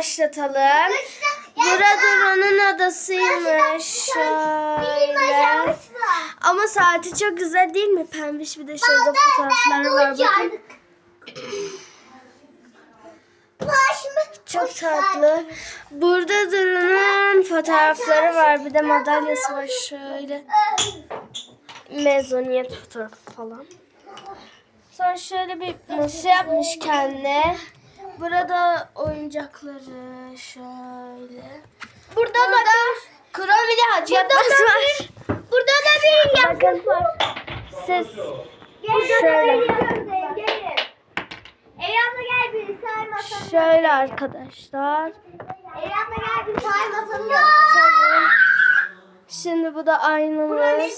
başlatalım. Buradura'nın odasıymış. Şöyle. Ama saati çok güzel değil mi? Pembiş bir de şurada fotoğrafları var. Bakın. Çok tatlı. Burada Duru'nun fotoğrafları var. Bir de madalyası var şöyle. Mezuniyet fotoğrafı falan. Sonra şöyle bir masa yapmış kendine. Burada oyuncakları şöyle. Burada, da kromili hacı yapması var. Burada da bir. Şöyle. Gel bir say masanı. Şöyle arkadaşlar. Gel bir say masanı. Şimdi bu da aynamız. Bir.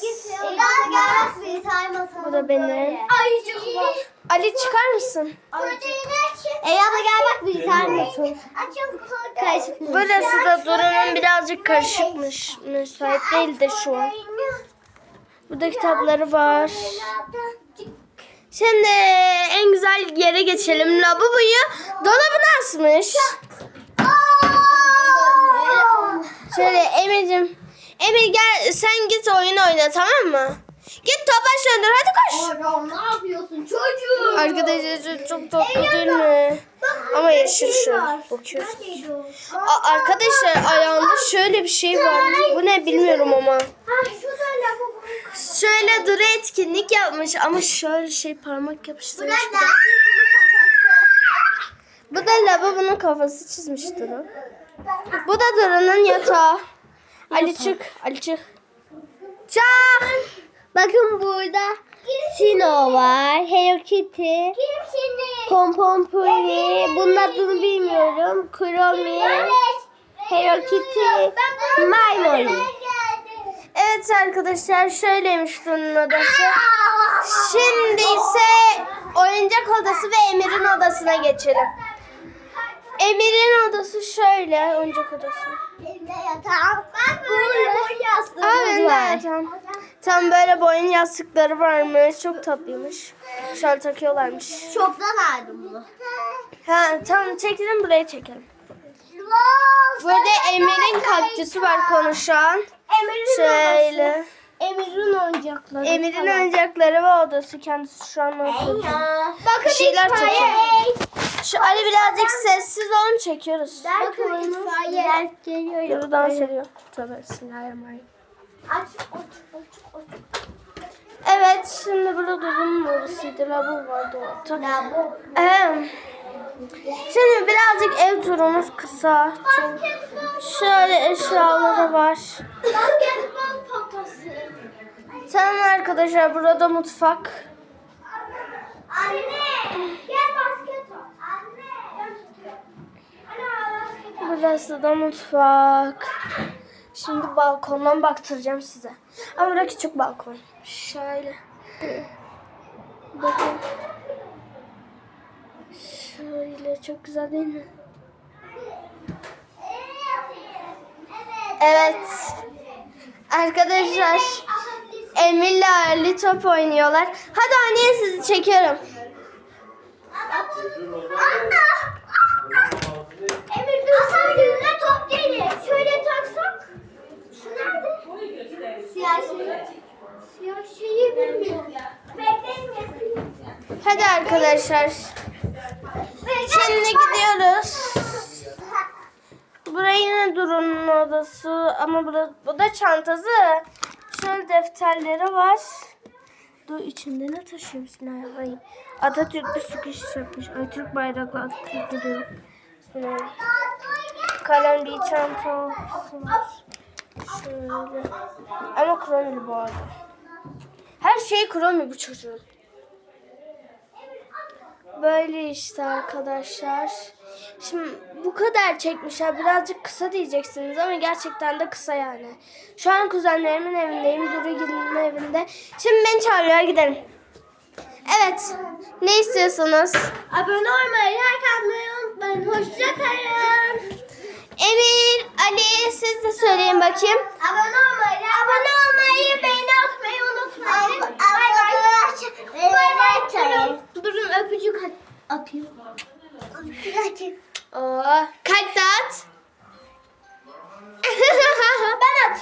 Bu da benim. Ay çok var. Ali çıkar mısın? Eyvallah gel bak bir masanı. Karışık? Burası da Duru'nun birazcık karışıkmış. Müsait değil de şu an. Burada kitapları var. Şimdi en güzel yere geçelim. Lavaboyu dolabına asmış. Şöyle Emir'cim. Emir gel sen git oyun oyna tamam mı? Git topaç döndür hadi koş. Oğlum ne yapıyorsun çocuğum? Arkadaşlar çok tatlı değil mi? Ama yeşil şu. Bakıyorsun. A- arkadaşlar ayağında şöyle bir şey var. Bu ne bilmiyorum ama. Şöyle duru etkinlik yapmış ama şöyle şey parmak yapıştırmış. bir de. Bu da lavabonun kafası çizmiş Duru. Bu da Duru'nun yatağı. Ali çık. Ali çık. Çık. Bakın burada Sino var, Hello Kitty, Pompon Puri, bunun adını bilmiyorum, Kromi, Hello Kitty, Molly. Evet arkadaşlar şöyleymiş Duru'nun odası. Şimdi ise oyuncak odası ve Emir'in odasına geçelim. Emir'in odası şöyle oyuncak odası. Elimde yatağım. Ben böyle boy Aa, yastığımız var. tam, tam böyle boyun yastıkları varmış. Çok tatlıymış. Şöyle takıyorlarmış. Çoktan aldım bunu. Ha tamam çekelim buraya çekelim. Burada Emir'in kaktüsü var konuşan. Emir'in Şöyle. Emir'in oyuncakları. Emir'in oyuncakları ve odası kendisi şu an oturuyor. Bakın şeyler çekiyor. Şu Ali birazcık sessiz olun çekiyoruz. Bakın itfaiye. Geliyor. Dans ediyor. Tövbe bismillahirrahmanirrahim. Aç, aç, aç, aç. Evet şimdi burada Duru'nun odasıydı. Lavabo vardı orada. Lavabo. Ee, şimdi birazcık ev turumuz kısa. Çünkü şöyle eşyaları var. Tamam arkadaşlar burada mutfak. Anne, gel basket ol. Anne. Burası da mutfak. Şimdi balkondan baktıracağım size. Ama burada küçük balkon. Şöyle. Bakın. Şöyle çok güzel değil mi? Evet. Arkadaşlar Emir'le Ali top oynuyorlar. Hadi oynayın sizi çekiyorum. Emir dur. Hasan yüzüne top gelir. Şöyle taksak. Şu nerede? Siyah şeyi. Siyah şeyi bilmiyorum. Bekleyin. Hadi arkadaşlar. Şimdi gidiyoruz. Buraya yine Duru'nun odası ama bu da, bu da çantası. Şöyle defterleri var. Dur içinde ne taşıyor Bismillahirrahmanirrahim. Atatürk bir sıkış yapmış. Ay Türk bayraklı Atatürk diyor. Bismillahirrahmanirrahim. Kalem bir çantası var. Şöyle. Ama kromili bu arada. Her şey kromi bu çocuğun. Böyle işte arkadaşlar. Şimdi bu kadar çekmişler. Birazcık kısa diyeceksiniz ama gerçekten de kısa yani. Şu an kuzenlerimin evindeyim. Durugil'in evinde. Şimdi beni çağırıyor gidelim. Evet. Ne istiyorsunuz? Abone olmayı, like atmayı unutmayın. Hoşçakalın. Emir, Ali siz de söyleyin bakayım. Abone olmayı,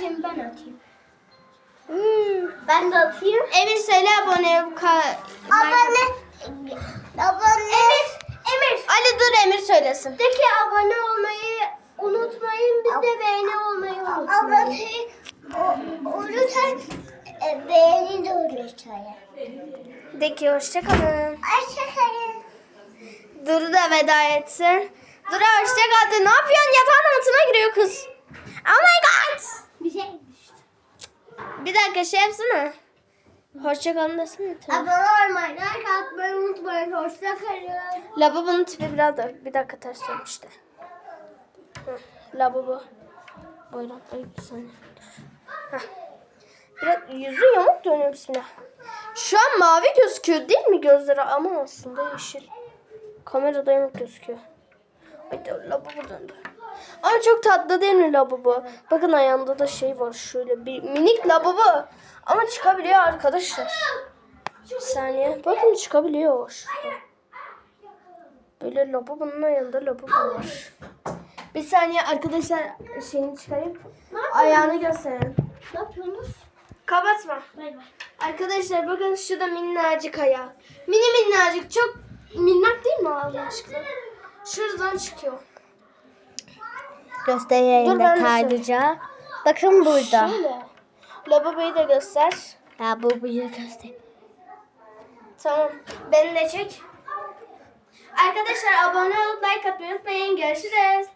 atayım ben atayım. Ben de atayım. Emir söyle abone Abone. Abone. Emir. Emir. Ali dur Emir söylesin. De ki abone olmayı unutmayın. Bir de beğeni olmayı unutmayın. Abone olursan e, beğeni de olursa. De ki hoşçakalın. Hoşçakalın. Duru da veda etsin. Duru hoşçakal de. Ne yapıyorsun? Yatağın altına giriyor kız. Oh my god. Bir şey düştü. Bir dakika şey yapsana. Hoşçakalın desene. Tamam. Abone olmayı, like atmayı unutmayın. Hoşçakalın. Lavabonun tipi biraz da bir dakika ters dönmüştü. Lavabo. Buyurun. Ay bir saniye. Heh. Biraz yüzü yamuk dönüyor bismillah. Şu an mavi gözüküyor değil mi gözleri ama aslında yeşil. Kamerada yamuk gözüküyor. Ay lavabo döndü. Ama çok tatlı değil mi lavabo? Bakın ayağında da şey var şöyle bir minik lavabo. Ama çıkabiliyor arkadaşlar. Bir saniye. Bakın çıkabiliyor. Şurada. Böyle lavabonun yanında lavabo var. Bir saniye arkadaşlar şeyini çıkarayım. Ayağını gösterelim. Ne yapıyorsunuz? Kapatma. Bay bay. Arkadaşlar bakın şurada minnacık ayağı. Mini minnacık çok minnak değil mi Allah aşkına? Şuradan çıkıyor. Göstereyim Dur, ben de kaydıca. Bakın burada. Şöyle. Lavaboyu da göster. Ya bu bıyığı göster. Tamam. Beni de çek. Arkadaşlar abone olup like atmayı unutmayın. Görüşürüz.